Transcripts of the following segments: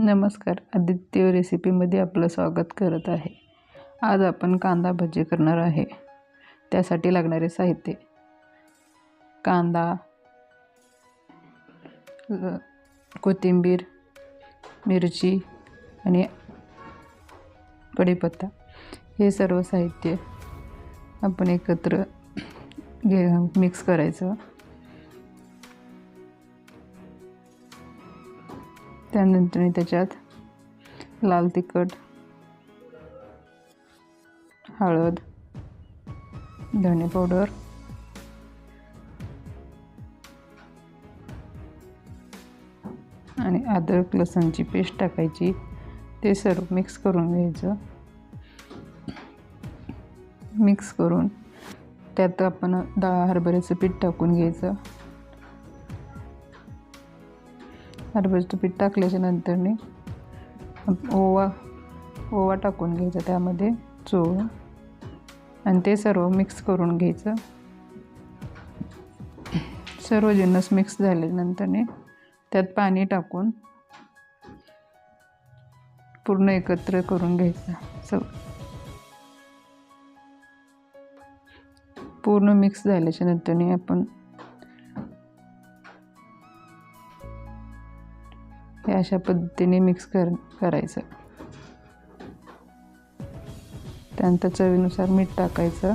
नमस्कार. आदित्य रेसिपीमध्ये आपलं स्वागत करत आहे. आज आपण कांदा भजी करणार आहे. त्यासाठी लागणारे साहित्य. कांदा कोथिंबीर मिरची आणि कढीपत्ता. हे सर्व साहित्य आपण एकत्र घे मिक्स करायचं. त्यानंतर त्याच्यात लाल तिखट हळद धणे पावडर आणि अद्रक लसणची पेस्ट टाकायची. ते सर्व मिक्स करून घ्यायचं. मिक्स करून त्यात आपण डाळ हरभऱ्याचं पीठ टाकून घ्यायचं. हरभऱ्याचं पीठ टाकल्याच्या नंतरने ओवा ओवा टाकून घ्यायचा त्यामध्ये चूळ आणि ते सर्व मिक्स करून घ्यायचं. सर्व जिन्नस मिक्स झाल्यानंतरने त्यात पाणी टाकून पूर्ण एकत्र करून घ्यायचं. स पूर्ण मिक्स झाल्याच्या नंतरने आपण हे अशा पद्धतीने मिक्स कर करायचं. त्यानंतर चवीनुसार मीठ टाकायचं.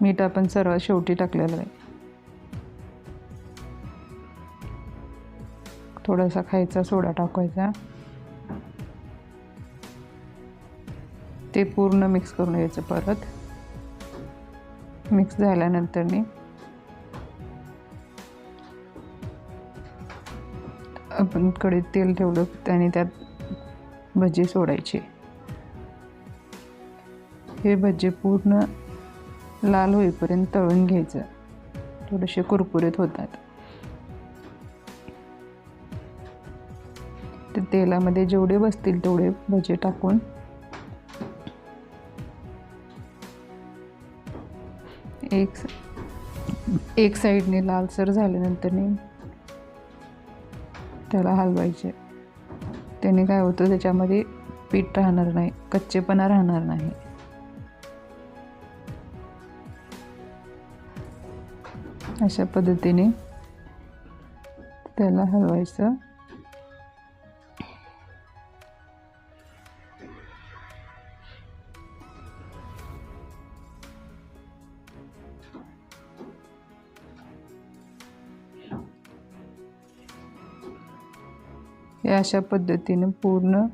मीठ आपण सर्वात शेवटी टाकलेलं आहे. थोडासा खायचा सोडा टाकायचा ते पूर्ण मिक्स करून घ्यायचं परत. मिक्स झाल्यानंतरने आपण कडे तेल ठेवलं त्याने त्यात भजे सोडायची. हे भजे पूर्ण लाल होईपर्यंत तळून घ्यायचं. थोडेसे कुरकुरीत होतात. ते तेलामध्ये जेवढे बसतील तेवढे भजे टाकून एक एक साईडने लालसर झाल्यानंतरने त्याला हलवायचे. त्याने काय होतं त्याच्यामध्ये पीठ राहणार नाही कच्चेपणा राहणार नाही. अशा पद्धतीने त्याला हलवायचं. हे अशा पद्धतीने पूर्ण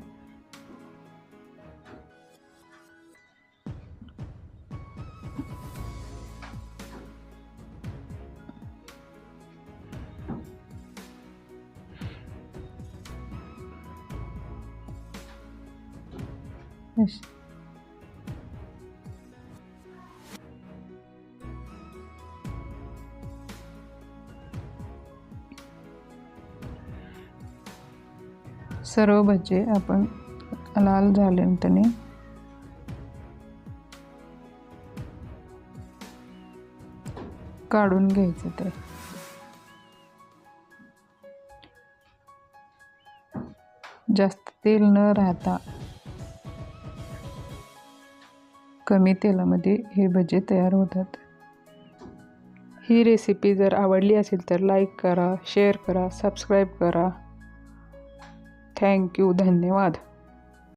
Yes. सर्व भजे आपण लाल झाल्यानंतर काढून घ्यायचं ते. जास्त तेल न राहता कमी तेलामध्ये हे भजे तयार होतात. ही रेसिपी जर आवडली असेल तर लाईक करा शेअर करा सबस्क्राईब करा. थँक्यू धन्यवाद.